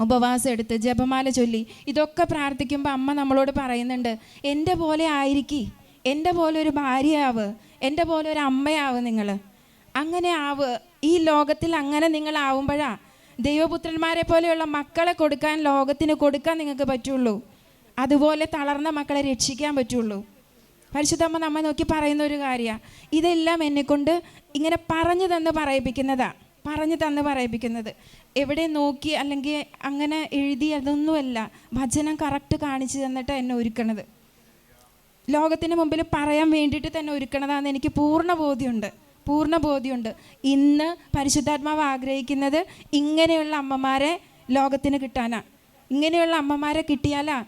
ഉപവാസം എടുത്ത് ജപമാല ചൊല്ലി. ഇതൊക്കെ പ്രാർത്ഥിക്കുമ്പോൾ അമ്മ നമ്മളോട് പറയുന്നുണ്ട് എന്റെ പോലെ ആയിരിക്കി. എന്റെ പോലെ ഒരു ഭാര്യയാവ്. എന്റെ പോലെ ഒരു അമ്മയാവ് നിങ്ങൾ അങ്ങനെ ആവ്. ഈ ലോകത്തിൽ അങ്ങനെ നിങ്ങളാവുമ്പോഴാ ദൈവപുത്രന്മാരെ പോലെയുള്ള മക്കളെ കൊടുക്കാൻ ലോകത്തിന് കൊടുക്കാൻ നിങ്ങൾക്ക് പറ്റുള്ളൂ. അതുപോലെ തളർന്ന മക്കളെ രക്ഷിക്കാൻ പറ്റുള്ളൂ. പരിശുദ്ധമ്മ നമ്മെ നോക്കി പറയുന്ന ഒരു കാര്യമാണ് ഇതെല്ലാം എന്നെക്കൊണ്ട് ഇങ്ങനെ പറഞ്ഞു തന്ന് പറയിപ്പിക്കുന്നതാ. പറഞ്ഞു തന്ന് പറയിപ്പിക്കുന്നത്. എവിടെ നോക്കി അല്ലെങ്കിൽ അങ്ങനെ എഴുതി അതൊന്നുമല്ല. ഭജനം കറക്റ്റ് കാണിച്ചു തന്നിട്ട് എന്നെ ഒരുക്കണത്. ലോകത്തിന് മുമ്പിൽ പറയാൻ വേണ്ടിയിട്ട് തന്നെ ഒരുക്കണതാണെന്ന് എനിക്ക് പൂർണ ബോധ്യമുണ്ട് പൂർണ ബോധ്യമുണ്ട് ഇന്ന് പരിശുദ്ധാത്മാവ് ആഗ്രഹിക്കുന്നത് ഇങ്ങനെയുള്ള അമ്മമാരെ ലോകത്തിന് കിട്ടാനാണ് ഇങ്ങനെയുള്ള അമ്മമാരെ കിട്ടിയാലാ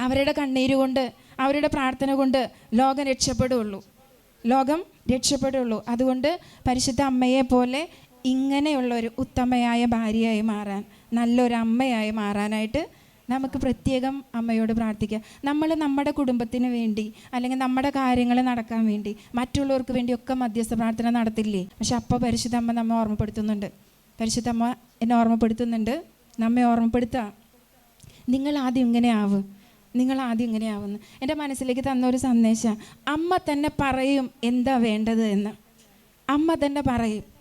അവരുടെ കണ്ണീര് കൊണ്ട് അവരുടെ പ്രാർത്ഥന കൊണ്ട് ലോകം രക്ഷപ്പെടുകയുള്ളൂ ലോകം രക്ഷപ്പെടുകയുള്ളൂ അതുകൊണ്ട് പരിശുദ്ധ അമ്മയെ പോലെ ഇങ്ങനെയുള്ള ഒരു ഉത്തമയായ ഭാര്യയായി മാറാൻ നല്ലൊരു അമ്മയായി മാറാനായിട്ട് നമുക്ക് പ്രത്യേകം അമ്മയോട് പ്രാർത്ഥിക്കാം നമ്മൾ നമ്മുടെ കുടുംബത്തിന് വേണ്ടി അല്ലെങ്കിൽ നമ്മുടെ കാര്യങ്ങൾ നടക്കാൻ വേണ്ടി മറ്റുള്ളവർക്ക് വേണ്ടിയൊക്കെ മധ്യസ്ഥ പ്രാർത്ഥന നടത്തില്ലേ? പക്ഷെ അപ്പോൾ പരിശുദ്ധ അമ്മ നമ്മെ ഓർമ്മപ്പെടുത്തുന്നുണ്ട്. പരിശുദ്ധ അമ്മ എന്നെ ഓർമ്മപ്പെടുത്തുന്നുണ്ട്. നമ്മെ ഓർമ്മപ്പെടുത്തുക നിങ്ങൾ ആദ്യം ഇങ്ങനെ ആവും. നിങ്ങൾ ആദ്യം ഇങ്ങനെ ആവുന്നു. എന്റെ മനസ്സിലേക്ക് തന്ന ഒരു സന്ദേശം അമ്മ തന്നെ പറയും എന്താ വേണ്ടത് എന്ന്. അമ്മ തന്നെ പറയും.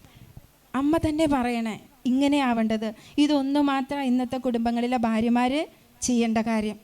അമ്മ തന്നെ പറയണേ ഇങ്ങനെ ആവേണ്ടത് ഇതൊന്നു മാത്രം ഇന്നത്തെ കുടുംബങ്ങളിലെ ഭാര്യമാർ ചെയ്യേണ്ട കാര്യം.